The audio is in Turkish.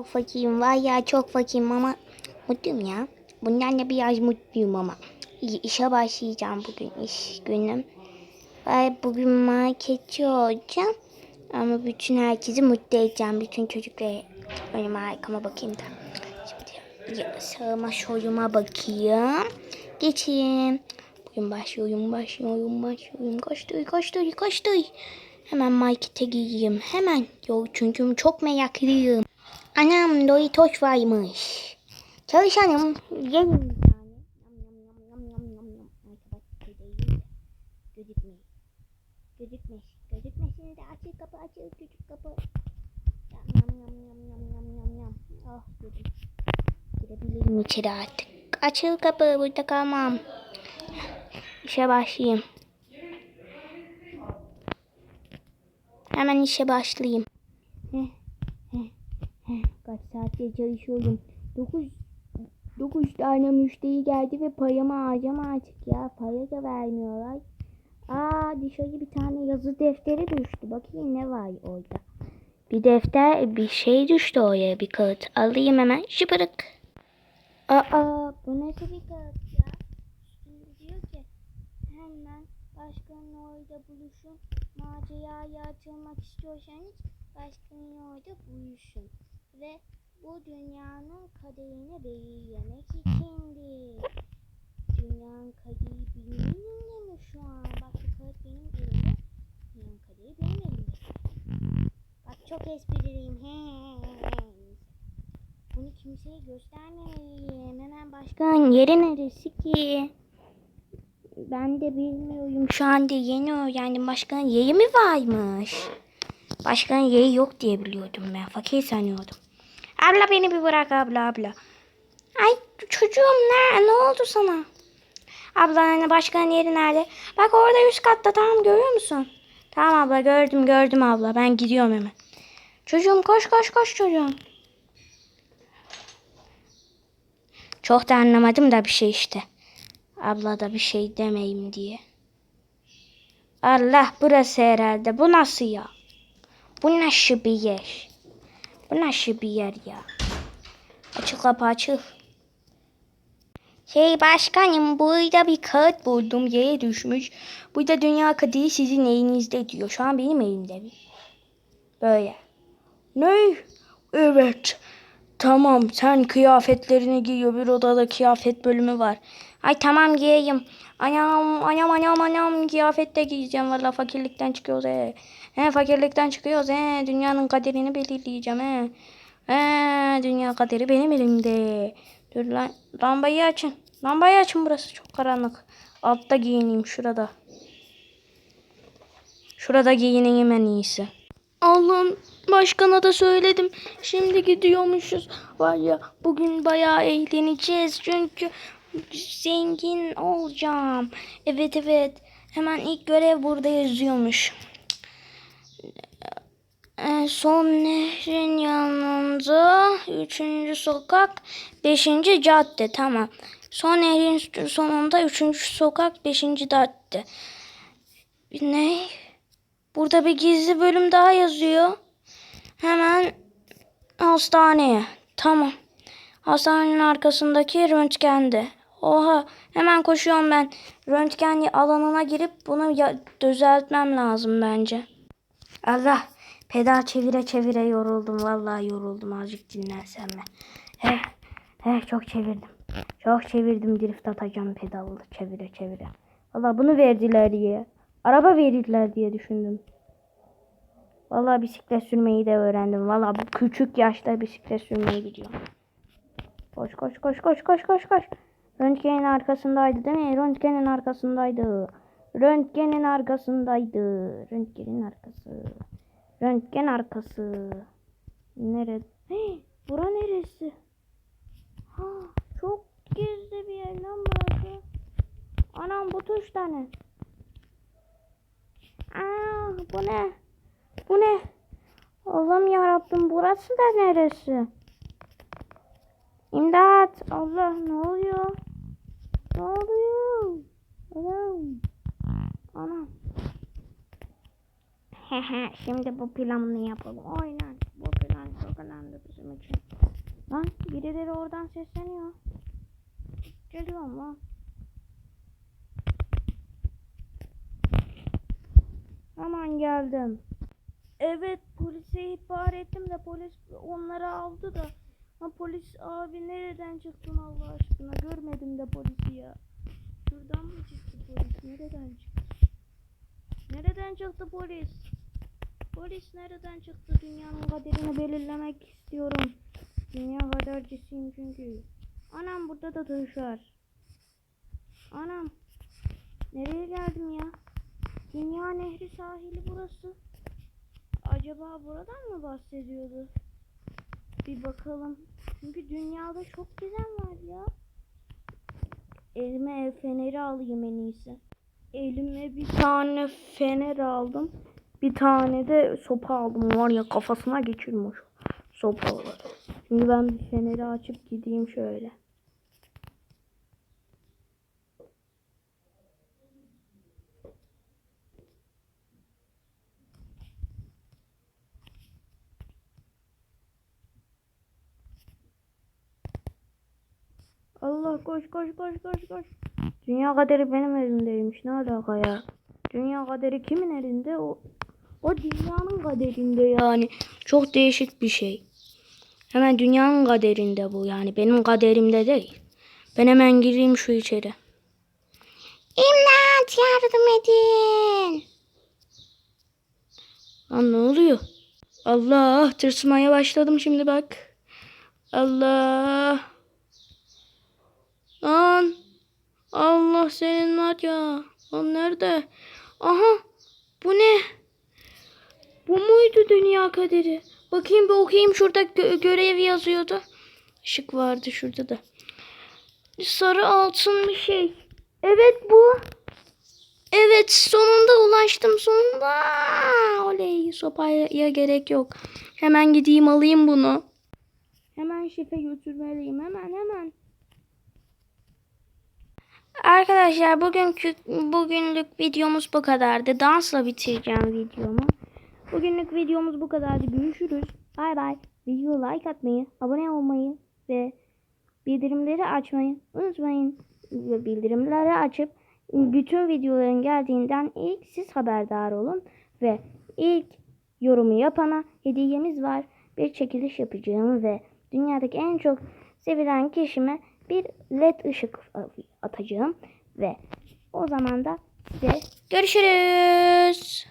Çok fakirim var ya çok fakirim ama mutluyum ya. Bundan da biraz mutluyum ama. İşe başlayacağım bugün iş günüm. Ve bugün marketçi olacağım. Ama bütün herkesi mutlu edeceğim. Bütün çocukları önüme arkama bakayım da. Şimdi sağıma soluma bakayım. Geçeyim. Bugün başlıyorum, başlıyorum, başlıyorum. Koştur, koştur, koştur. Hemen markete gireyim. Hemen. Yo, çünkü çok meraklıyım. Anam Doritos varmış. Çalışanım. Yiyeyim de. Gözükmeyin. Gözükmesin. De açıl kapı açıl küçük kapı. Yam yam yam yam yam yam yam. Oh yedim. Girebilirim içeri artık. Açıl kapı burada kalmam. İşe başlayayım. Hemen işe başlayayım. Kaç saattir çalışıyorum. 9 9 tane müşteri geldi ve paramı harcama artık ya. Para da vermiyorlar. Aa dışarı bir tane yazı defteri düştü. Bakayım ne var orada. Bir defter bir şey düştü oraya bir kağıt. Alayım hemen şıpırık. Aa bu nasıl bir kağıt ya? Diyor ki hemen başkanın orada buluşun. Maceraya atılmak istiyorsanız başkanın orada buluşun. Ve bu dünyanın kaderini belirlemek içindir. Dünyanın kaderi benim elimde mi şu an? Bak bu kağıt benim elimde. Dünyanın kaderi benim elimde. Bak çok espriliyim. Bunu kimseye göstermemeliyim. Hemen başkan yeri neresi ki? Ben de bilmiyorum. Şu anda yeni öğrendim. Başkanın yeri mi varmış? Başkanın yeri yok diye biliyordum ben. Fakir sanıyordum. Abla beni bir bırak abla abla. Ay çocuğum ne? Ne oldu sana? Abla hani başkanın yeri nerede? Bak orada üst katta tamam görüyor musun? Tamam abla gördüm gördüm abla. Ben gidiyorum hemen. Çocuğum koş koş koş çocuğum. Çok da anlamadım da bir şey işte. Abla da bir şey demeyeyim diye. Allah burası herhalde. Bu nasıl ya? Bu nasıl bir yer? Bu nasıl bir yer ya? Açık kapı açık. Şey başkanım burada bir kağıt buldum yere düşmüş. Burada dünya kaderi sizin elinizde diyor. Şu an benim elimde. Böyle. Ne? Evet. Tamam sen kıyafetlerini giyiyor. Bir odada kıyafet bölümü var. Ay tamam giyeyim. Anam anam anam anam kıyafet de giyeceğim. Valla fakirlikten çıkıyoruz he. He fakirlikten çıkıyoruz he. Dünyanın kaderini belirleyeceğim he. He dünya kaderi benim elimde. Dur lan lambayı açın. Lambayı açın burası çok karanlık. Altta giyineyim şurada. Şurada giyineyim en iyisi. Allah'ım başkana da söyledim. Şimdi gidiyormuşuz. Var ya bugün bayağı eğleneceğiz. Çünkü zengin olacağım. Evet evet. Hemen ilk görev burada yazıyormuş. Ee, son nehrin yanında üçüncü sokak beşinci cadde tamam. Son nehrin sonunda üçüncü sokak beşinci cadde. Ne? Burada bir gizli bölüm daha yazıyor. Hemen hastaneye. Tamam. Hastanenin arkasındaki röntgende. Oha hemen koşuyorum ben. Röntgen alanına girip bunu ya- düzeltmem lazım bence. Allah pedal çevire çevire yoruldum. Vallahi yoruldum azıcık dinlensem mi? He, he çok çevirdim. Çok çevirdim drift atacağım pedalı çevire çevire. Vallahi bunu verdiler diye. Araba verirler diye düşündüm. Vallahi bisiklet sürmeyi de öğrendim. Vallahi bu küçük yaşta bisiklet sürmeyi biliyorum. Koş koş koş koş koş koş koş. Röntgenin arkasındaydı değil mi? Röntgenin arkasındaydı. Röntgenin arkasındaydı. Röntgenin arkası. Röntgen arkası. Nerede? Hey, bura neresi? Ha, çok gizli bir yer lan burası. Anam bu tuş tane. Aa, bu ne? Bu ne? Allah'ım yarabbim burası da neresi? İmdat! Allah ne oluyor? Ne oluyor? Anam. Anam. Şimdi bu planını yapalım. Aynen. Bu plan çok önemli bizim için. Lan birileri oradan sesleniyor. Geliyorum lan. Hemen geldim. Evet polise ihbar ettim de polis onları aldı da. Ha polis abi nereden çıktın Allah aşkına görmedim de polisi ya. Şuradan mı çıktı polis nereden çıktı? Nereden çıktı polis? Polis nereden çıktı? Dünyanın kaderini belirlemek istiyorum. Dünya kadercisiyim çünkü. Anam burada da tuş var. Anam. Nereye geldim ya? Dünya nehri sahili burası. Acaba buradan mı bahsediyordu? Bir bakalım. Çünkü dünyada çok güzel var ya. Elime el feneri alayım en iyisi. Elime bir tane fener aldım. Bir tane de sopa aldım. Var ya kafasına geçirmiş sopaları. Şimdi ben bir feneri açıp gideyim şöyle. Allah koş koş koş koş koş. Dünya kaderi benim elimdeymiş. Ne alaka ya? Dünya kaderi kimin elinde? O o dünyanın kaderinde yani. Çok değişik bir şey. Hemen dünyanın kaderinde bu yani. Benim kaderimde değil. Ben hemen gireyim şu içeri. İmdat yardım edin. Lan ne oluyor? Allah tırsmaya başladım şimdi bak. Allah. Lan. Allah senin var ya. Lan nerede? Aha. Bu ne? Bu muydu dünya kaderi? Bakayım bir okuyayım şurada gö- görev yazıyordu. Işık vardı şurada da. Sarı altın bir şey. Evet bu. Evet sonunda ulaştım sonunda. Oley sopaya gerek yok. Hemen gideyim alayım bunu. Hemen şefe götürmeliyim hemen hemen. Arkadaşlar bugünkü bugünlük videomuz bu kadardı. Dansla bitireceğim videomu. Bugünlük videomuz bu kadardı. Görüşürüz. Bay bay. Video like atmayı, abone olmayı ve bildirimleri açmayı unutmayın. Ve bildirimleri açıp bütün videoların geldiğinden ilk siz haberdar olun. Ve ilk yorumu yapana hediyemiz var. Bir çekiliş yapacağım ve dünyadaki en çok sevilen kişime bir led ışık atacağım. Ve o zaman da size görüşürüz.